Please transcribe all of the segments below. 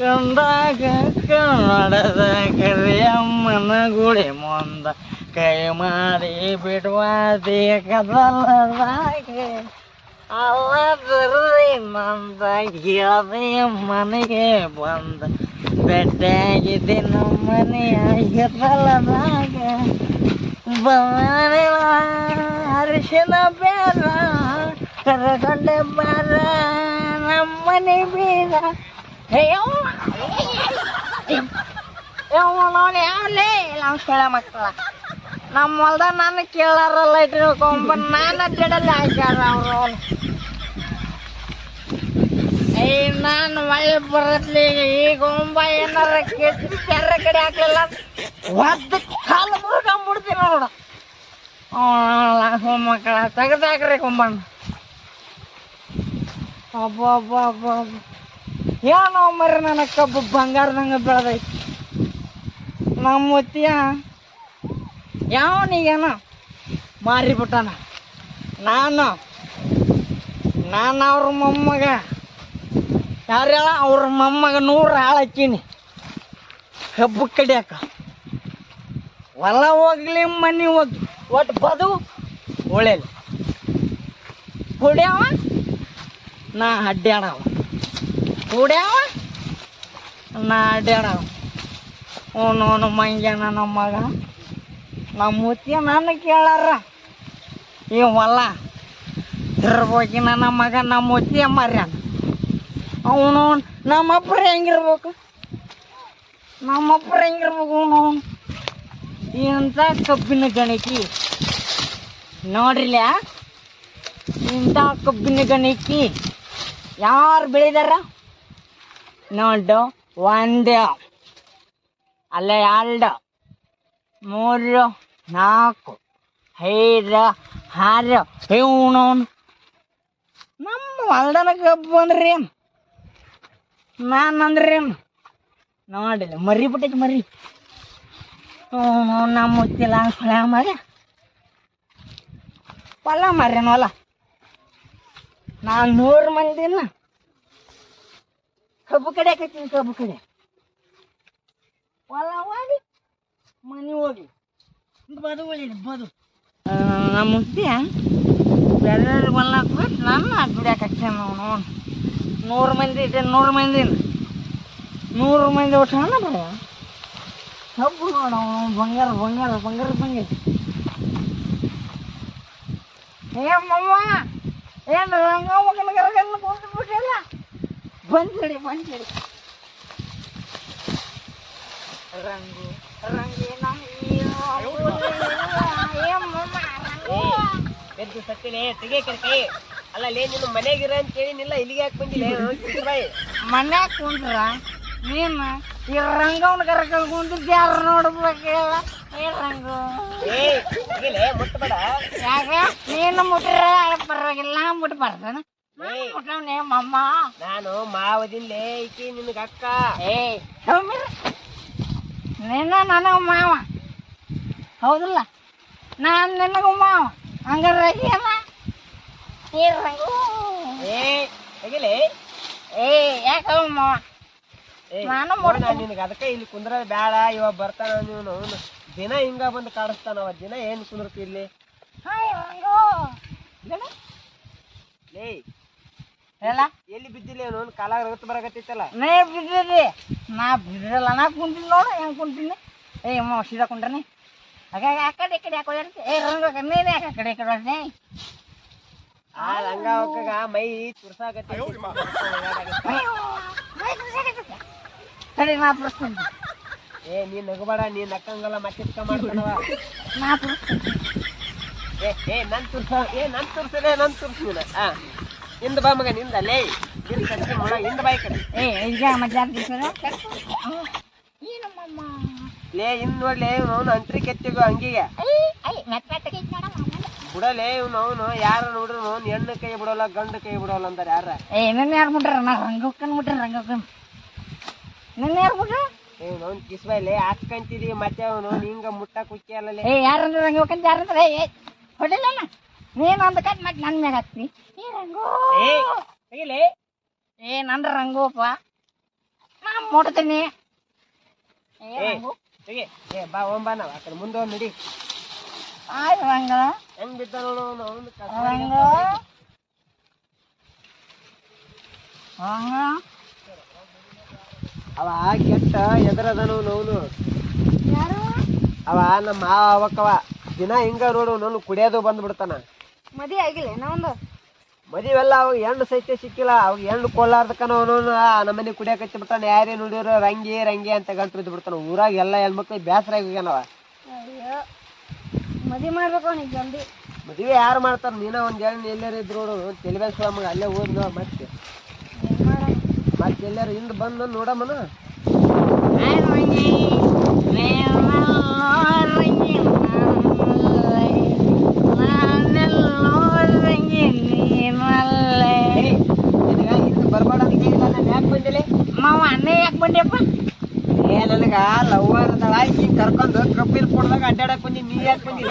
ಕಂಡಾಗ ಕನ್ನಡದ ಕರಿಯಮ್ಮನ ಗುಡಿ ಮುಂದ ಕೈ ಮಾಡಿ ಬಿಡುವಾದಿ ಕದಲದಾಗೆ ಅಲ್ಲದ್ರಿ ನಂದ ಗೆಳದಿ ಮನೆಗೆ ಬಂದ ಬೆಟ್ಟಾಗಿದೆ ನಮ್ಮನೆಯ ಕದಲದಾಗ ಬರಲಿಲ್ಲ ಅರಿಶಿನ ಬೇರ ಕರಕೊಂಡೆ ಬಾರ ನಮ್ಮನೆ ಬೀರ ನೋಡಿ ಅವಲೇ ನಮ್ಮ ಮಕ್ಕಳ ನಮ್ಮ ಹೊಲ್ದಾಗ ನಾನು ಕೇಳಾರಲ್ಲ ಇಟ್ಕೊಂಬ ನಾನು ಅಡ್ಡಾಡಲ್ಲ ಹಾಕ್ಯಾರ ಅವರು. ಏ, ನಾನು ಮಳೆ ಬರತ್ಲಿ, ಈಗ ಒಂಬ ಏನಾರ ಕೇಳಿ ಬೇರೆ ಕಡೆ ಹಾಕ್ಲಿಲ್ಲ, ಒದ್ದು ಕಾಲು ಮುರ್ಕೊಂಬಿಡ್ತೀನಿ ನೋಡು. ಮಕ್ಕಳ ತೆಗ್ದಾಕ್ರಿ ಕೊಂಬಣ್ಣ ಅಬ್ಬ ಅಬ್ಬ ಅಬ್ಬ ಅಬ್ಬ ಏನೋ ಮರಿ ನನ್ನ ಕಬ್ಬು ಬಂಗಾರದಂಗ ಬೆಳೆದೈತಿ. ನಮ್ಮ ಮುತ್ತಿಯ ಯಾವನಿಗೇನ ಮಾರಿಬಿಟ್ಟಾನ ನಾನು. ನಾನು ಅವ್ರ ಮೊಮ್ಮಗ. ಯಾರ ಅವ್ರ ಮೊಮ್ಮಗ ನೂರು ಹಾಳಾಕೀನಿ ಕಬ್ಬು ಕಡಿಯಾಕ. ಹೊಲ ಹೋಗ್ಲಿ, ಮನೆ ಹೋಗ್ಲಿ ಒಟ್ಟು ಬದು ಒಳ್ಳೆಯಲ್ಲ ಕುಡಿಯವ? ನಾ ಅಡ್ಡಾಡವ ಕುಡಿಯವ ನಾ ಅಡ್ಯಾಡವ ಅವನು ಮಂಗ್ಯಾನ ನಮ್ಮ ಮಗ ನಮ್ಮ ಮುತ್ತಿಯ ನಾನು ಕೇಳಾರ ಈ ಹೊಲ ತಿರ್ಬೋಗಿ ನನ್ನ ಮಗ ನಮ್ಮ ಮುತ್ತಿಯ ಮರ್ಯಾನ ಅವನು ನಮ್ಮಪ್ಪರು ಹೆಂಗಿರ್ಬೇಕು ನಮ್ಮಪ್ಪರು ಹೆಂಗಿರ್ಬೇಕು ಅವನು ಇಂಥ ಕಬ್ಬಿನ ಗಣಿಕಿ ನೋಡ್ರಿಲ್ಲ ಇಂಥ ಕಬ್ಬಿನ ಗಣಿಕಿ ಯಾರು ಬೆಳೆದಾರ ನೋಡು, ಒಂದು, ಅಲ್ಲ, ಎರಡು, ಮೂರು, ನಾಲ್ಕು, ಐದು, ಆರು ಇವನು ನಮ್ಮ ಹೊಲ್ದನ ಕಬ್ಬು ಅಂದ್ರೆ ನಾನು ಅಂದ್ರೆ ನೋಡಿಲ್ಲ, ಮರಿ ಬಿಟ್ಟೈತಿ ಮರಿ. ನಮ್ಮ ಮುತ್ತಿಲ್ಲ ಹೊಳ ಮರ ಹೊಲ ಮಾರ್ಯಾನ ಹೊಲ. ನಾನು ನೂರು ಮಂದಿನ ಕಬ್ಬು ಕಡೆ ಹಾಕತ್ತೀನಿ ಕಬ್ಬು ಕಡೆ. ಹೊಲ ಹೋಗಿ ಮನೆ ಹೋಗಿ. ಬದು ಒಳ್ಳೆ ಬದು. ನಮ್ಮ ಮುತ್ತಿ ಬೇರೆ ಹೊಲ ಕೊಟ್ಟು ನನ್ನ ದುಡಿಯಾಕತ್ತೆ ನೋಡಿ ನೂರು ಮಂದಿ ಇದೆ ನೂರು ಮಂದಿ ನೂರು ಮಂದಿ ಒಟ್ಟು ಹಣ ಕಬ್ಬು ನೋಡ ಬಂಗಾರ ಬಂಗಾರ ಬಂಗಾರ ಬಂಗೈತಿ ಏ, ಮಮ್ಮ, ಏನು ರಂಗ ಮಗನ ಕರಗನ್ನ ಹೇಳಿ ಬಂದ್ ಹೇಳಿ. ರಂಗು. ರಂಗಿನ ಎದ್ದು ಸತ್ತಿಲೆ ತೆಗೆ ಕೈ ಅಲ್ಲ ಲೇ ನಿನ್ನ ಮನೆಗಿರ ಅಂತ ಹೇಳಿನಿಲ್ಲ ಇಲ್ಲಿಗೆ ಯಾಕೆ ಬಂದಿಲ್ಲ? ಬಾಯ್. ಮನ್ಯಾಗ ಕುಂದ್ರ? ನೀನು ಈ ರಂಗವನ್ ಕರ್ಕೊಂಡು ಯಾರು ನೋಡ್ಬೇಕಲ್ಲ ಏ ರಂಗು. ಏ ಮುಟ್ಟಬೇಡ ಯಾಕ? ನೀನು ಮುಟ್ರೆ ಪರವಾಗಿಲ್ಲ ಮುಟ್ಬಾರ್ದನ ಏಯ್. ಮುಟ್ಟವನೇ ಮಮ್ಮ ನಾನು ಮಾವದಿಲ್ಲ ಐತಿ ನಿನಗ ಅಕ್ಕ. ಏ ನಿನ್ನ ನನಗ ಮಾವ. ಹೌದಲ್ಲ? ನಾನು ನಿನಗ ಮಾವ. ಹಂಗಾರೆ ಏ ರಂಗು ಏ ಯಾಕ ಮಾವ? ನಾನು ನಿನಗ ಅದಕ್ಕ ಇಲ್ಲಿ ಕುಂದ್ರ ಬ್ಯಾಡ. ಇವ ಬರ್ತಾನ ನೀನು ದಿನ ಹಿಂಗ ಬಂದು ಕಾಡಿಸ್ತಾನವ ದಿನ ಏನ್ ಕುಂದ್ರತಿ ಇಲ್ಲಿ? ಹಾಯ್ ಲೇ ಹೇಳ? ಎಲ್ಲಿ ಬಿದ್ದಿಲ್ಲ ಏನು? ಕಾಲಾಗ ರಗತ್ ಬರಕತ್ತಿತ್ತಲ್ಲ ನೇ ಬಿದ್ದಿರಿ ನಾ ಬಿದ್ದಿರಲ್ಲ. ನಾ ಕುಂತೀನಿ ನೋಡು ಹೆಂಗ್ ಕುಂತೀನಿ ಏ ಅಮ್ಮ ಸೀದಾ ಕುಂಡ್ರನಿ. ಹಾಗಾಗಿ ಆ ಕಡೆ ಈ ಕಡೆ ಯಾಕೆ ಏ ರಂಗ ನೀನೇ ಯಾಕೆ ಆ ಕಡೆ ಈ ಕಡೆ? ಆ ರಂಗ ಒಕ್ಕಗ ಮೈ ಬಿಸಾಕತ್ತೈತೆ. ತಡಿ ನಾ ಪ್ರಶ್ನೆ ಏ ನೀ ನಗಬೇಡ ನೀ ನಕ್ಕಂಗಲ್ಲ ಮತ್ತೆ ಇಟ್ಕ ಮಾಡ್ಕೊಂಡವ ನಾ ಪ್ರಶ್ನೆ ಏ ಏ ನನ್ ತುರ್ಸ ಏ ನನ್ ತುರ್ಸಲೇ ನನ್ ತುರ್ಸ ಆ. ಹಿಂದ ಬಾ ಮಗ ನಿಂದ ಲೇ. ನಿನ್ ಕಟ್ಟಿ ಮೊಳ ಹಿಂದ ಬಾಯ್ ಕಡೆ. ಏ ಈಗ ಮಧ್ಯಾಹ್ನ ಏನು ಮಮ್ಮ ಲೇ ಹಿಂದ್ ನೋಡ್ಲೇ ಇವ್ನು ಅವ್ನು ಅಂತ್ರಿ ಕೆತ್ತಿಗೋ ಹಂಗಿಗೆ. ಬಿಡಲೇ ಇವ್ನು ಅವನು. ಯಾರ ನೋಡ್ರು ಅವ್ನು ಹೆಣ್ಣು ಕೈ ಬಿಡೋಲ್ಲ ಗಂಡು ಕೈ ಬಿಡೋಲ್ಲ ಅಂತಾರೆ ಯಾರ ಏ ನನ್ನ ಯಾರು ಮುಟ್ರ ನಾ ರಂಗಕ್ಕನ್ ಮುಟ್ರ ರಂಗಕ್ಕನ್. ನನ್ನ ಯಾರು ಮುಟ್ರ ಇವ್ನು ಅವ್ನು ಕಿಸ್ಬೈಲೆ ಹಾಕ್ಕಂತಿದಿ. ಮತ್ತೆ ಅವನು ಹಿಂಗ ಮುಟ್ಟ ಕುಕ್ಕಿ ಅಲ್ಲಲೇ. ಏ ಯಾರಂದ್ರೆ ರಂಗಕ್ಕಂತ ಯಾರಂದ್ರೆ? ಏ ಹೊಡಿಲ್ಲ ನೀನು ಕಟ್ ಮತ್ ನನ್ ಮ್ಯಾಗ ಹಾಕ್ತಿ. ರಂಗೋ. ಏ ತೆಗಿಲೇ. ಏ ನನ್ನ ರಂಗೋಪ ನಾ ಮುಟ್ತೀನಿ. ಏ ತೆಗಿ. ಏ ಬಾ ನಾವ್ ಮುಂದೆ ಆಯ್ತು ರಂಗ. ಹೆಂಗ್ ಬಿದ್ದ ನೋಡು ಅವ್ನು ಅವ್ನು ಕಸ ರಂಗ. ರಂಗ. ಅವ ಕೆಟ್ಟ ಎದರದನು ನೋನು ಯಾರು? ಅವ ನಮ್ಮ ಮಾವ ಅವಕ್ಕವ. ದಿನ ಹಿಂಗ ನೋಡು ನಾನು ಕುಡಿಯೋದು ಬಂದ್ಬಿಡ್ತಾನ. ಮದಿ ಆಗಿಲ್ಲ ನಾವೊಂದು ಮದಿವೆಲ್ಲ ಅವಾಗ ಹೆಣ್ಣು ಸಹಿತ ಸಿಕ್ಕಿಲ್ಲ ಅವಾಗ ಹೆಣ್ಣು ಕೊಲ್ಲಾರ್ದಕ್ಕನ ಅವನು ನಮ್ಮನೆ ಕುಡಿಯಕ್ಕೆ ಬಿಟ್ಟಾನ ಯಾರೇ ನೋಡಿರೋ ರಂಗಿ ರಂಗಿ ಅಂತ ಗಂಟು ಬಿದ್ದು ಬಿಡ್ತಾನ. ಊರಾಗ ಎಲ್ಲ ಹೆಣ್ಮಕ್ಳಿಗೆ ಬೇಸರ ಆಗ್ಯಾನವ ಅಯ್ಯೋ ಮದಿ ಮಾಡ್ಬೇಕು ಅವನಿಗೆ ಜಲ್ದಿ. ಮದುವೆ ಯಾರು ಮಾಡ್ತಾರ? ನೀನ ಒಂದ್ ಹೆಣ್ಣು ಎಲ್ಲರ ಇದ್ರು ನೋಡು ಸುಳಮಗ ಅಲ್ಲೇ ಹೋದ್ ಮತ್ತೆ. ಮತ್ತೆ ಎಲ್ಲರೂ ಹಿಂದೆ ಬಂದು ನೋಡಮ್ಮನ ಬರ್ಬೇಡ ಅಂತ ಹೇಳಿಲ್ಲ ನಾನು ಯಾಕೆ ಬಂದಿಲ್ಲ ಮಾವ ಅಣ್ಣ ಯಾಕೆ ಬಂದ್ಯಪ್ಪ? ಏ ನನಗ ಲವ್ವರ್ ಅದಾಕಿ ಕರ್ಕೊಂಡು ಕಬ್ಬಿನ ಕೊಡ್ದಾಗ ಅಡ್ಡಾಡಕ್ ಬಂದಿ ನೀ ಯಾಕೆ ಬಂದಿ?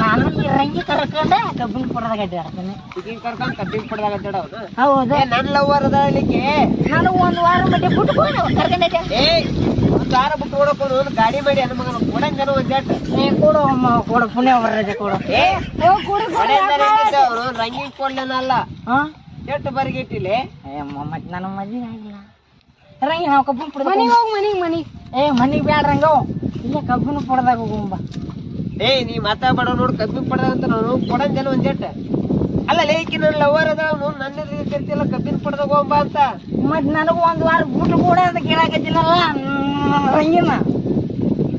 ನಾನು ಈ ರಂಗಿ ಕರ್ಕೊಂಡೆ ಕಬ್ಬಿನ ಪುಡದಾಗ ಅಡ್ಡಾಡ್ತಾನೆ ಈಗಿನ ಕರ್ಕೊಂಡು ಕಬ್ಬಿನ ಕೊಡ್ದಾಗ ಅಡ್ಡಾಡೋದು? ಹೌದು. ಏ ನನ್ ಲವ್ವರ್ ಅದಾಳಿಕೆ ನಾನು ಒಂದು ವಾರ ಬಿಟ್ಟು ಕರ್ಕೊಂಡೆ ಏ ಒಂದ್ ವಾರ ಬಿಟ್ಟು ಓಡಕೊಂಡು ಒಂದು ಗಾಡಿ ಮಾಡಿ ಅನ್ನ ಮಗನ. ಕೊಡಂಗನ ಏ ಕೊಡು ಅಮ್ಮ ಕೊಡು. ಪುಣ್ಯ ಬರ್ತೈತೆ ಕೊಡು. ಏ ಕೊಡು ಕೊಡು. ರಂಗಿಂಗ್ ಕೊಡ್ಲೇನಲ್ಲ ಎಷ್ಟು ಬರ್ಗಿಟ್ಟಿಲ್ಲ ಮತ್ತೆ ನನ್ನ ಮದುವೆ ರಂಗಿ ನಾವು ಕಬ್ಬನ್ ಪುಡ್ದ ಮನೆಗೆ ಹೋಗಿ ಮನೆಗೆ ಮನೆಗೆ. ಏ ಮನೆಗೆ ಬ್ಯಾಡ ರಂಗ. ಇಲ್ಲ ಕಬ್ಬಿನ ಪುಡ್ದಾಗ ಹೋಗುಂಬ ಏ ನೀ ಮಾತಾಡ ನೋಡು ಕಬ್ಬಿನ ಪಡ್ದ ಅಂತ ನಾನು ಕೊಡಂಗನ ಒಂದ್ ಜಟ್ ಅಲ್ಲ ಲೇಕಿ ನನ್ನ ಲವರ್ ಅದ ಅವನು ನನ್ನ ಇರ್ತಿಲ್ಲ ಕರಿತಿಲ್ಲ ಕಬ್ಬಿನ ಪಡ್ದಾಗ ಹೋಗ್ಬ ಅಂತ. ಮತ್ ನನಗೂ ಒಂದ್ ವಾರ ಗುಟ್ಟು ಕೂಡ ಅಂತ ಕೇಳಾಕತ್ತಿನಲ್ಲ ರಂಗಿನ.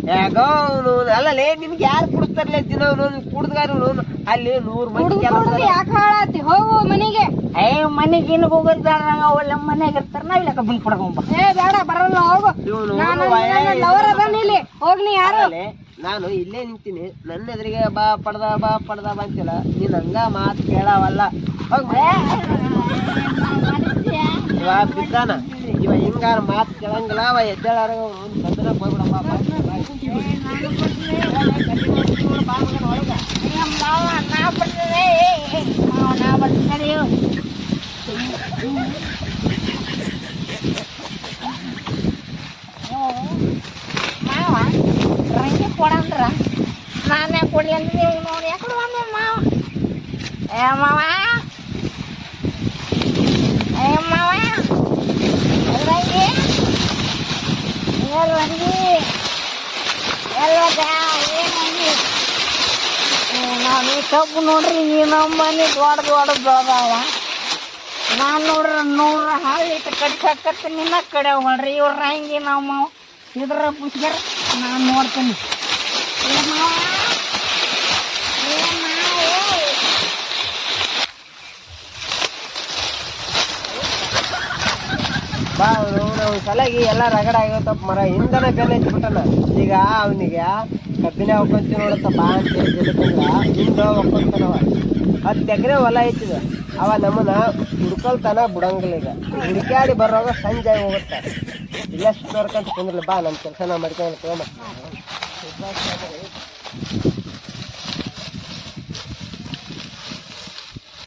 ಯಾಕೋ ಅವನು ಅಲ್ಲ ಲೇ ನಿಮ್ಗೆ ಯಾರು ಕುಡಿಸ್ತಾರಲೇ ದಿನ ಅವನು ಕುಡ್ದ್ಗಾರ ಅವನು ಅಲ್ಲಿ ನೂರ್ ಮಂದಿ ಕೆಲಸ ಯಾಕೆ ಹಾಳಾತಿ ಹೋಗು ಮನೆಗೆ ಏ ಮನೆಗೆ ಇನ್ನು ರಂಗ ಅವೆಲ್ಲ ಮನೆಗೆ ಇರ್ತಾರ ನಾ ಇಲ್ಲ ಕಬ್ಬಿನ ಪಡ್ಕೊಂಬ ಏ ಬೇಡ ಬರಲ್ಲ ಹೋಗು ಲವರ್ ಅದಾನ ಇಲ್ಲಿ ಹೋಗ್ನಿ ಯಾರು ನಾನು ಇಲ್ಲೇ ನಿಂತೀನಿ ನನ್ನ ಎದುರಿಗೆ ಬಾ ಪಡ್ದ ಬಾ ಪಡ್ದ ಬಾ ಅಂತಿಲ್ಲ ನೀನ್ ಹಂಗ ಮಾತು ಕೇಳಾವಲ್ಲ ಇವ ಬಿದ್ದಾನ ಇವ ಹಿಂಗಾರ ಮಾತು ಕೇಳಂಗಿಲ್ಲ ಅವ ಎದ್ದೇಳಾರ ಬಂದ್ರೆ ಹೋಗ್ಬಿಡಮ್ಮ ಬಾ, ಬಾ. ನಾ ಬರ್ತೀನಿ ನಾ ಬರ್ತೀನಿ ಮಾವ ರಂಗಿ ಕೊಡಂದ್ರ ನಾನೇ ಕೊಡ್ಲಿ ಅಂದ್ರೆ ನೋಡಿ ಯಾಕಡೆ ಬಂದ ಮಾವ ಏ ಮಾವ ಏ ಮಾವ ಏ ರಂಗಿ ಎಲ್ಲದ ಏನ್ ರಂಗಿ ನಾನು ಕಬ್ಬು ನೋಡ್ರಿ ಈ ನಮ್ಮನೆ ದೊಡ್ಡ ದೊಡ್ಡ ಬೆಳ್ದಾವ ನಾನು ನೋಡ್ರಿ ನೂರ ಹಾಳಿ ಕಡ್ಸಾಕತ್ತ ನಿನ್ನ ಕಡೆ ಹೊಡ್ರಿ ಇವ್ರ ಹಂಗೆ ನಮ್ಮ ಇದ್ರ ಪುಷ್ಕರ ನಾನು ನೋಡ್ತೀನಿ ಏ ಮಾವ ಏ. ಬಾ ಅವನು ಅವ್ನ ಸಲಗಿ ಎಲ್ಲ ರಗಡ ಆಗತ್ತಪ್ಪ ಮರ ಹಿಂದನ ಬೆಲೆ ಹಚ್ಬಿಟ್ಟನ ಈಗ ಅವನಿಗೆ ಕಬ್ಬಿನ ಹೊಕ್ಕಂತಿ ನೋಡತ್ತಪ್ಪ ಅಂತ ಹೇಳಿದ್ರ ಹಿಂದ ಒಪ್ಪಂತನವ ಹತ್ತು ಎಕರೆ ಹೊಲ ಐತಿದ ಅವ ನಮ್ಮನ್ನ ಹುಡ್ಕೊಳ್ತಾನ ಬಿಡಂಗಿಲ್ಲ ಈಗ. ಹುಡುಕಾಡಿ ಬರೋವಾಗ ಸಂಜೆ ಆಗಿ ಹೋಗುತ್ತೆ. ಇಲ್ಲ ಸುತ್ತೋರ್ಕಂತ ಬಂದಿಲ್ಲ ಬಾ ನಮ್ಮ ಕೆಲಸ ನಾ ಮಾಡ್ಕೊಂಡು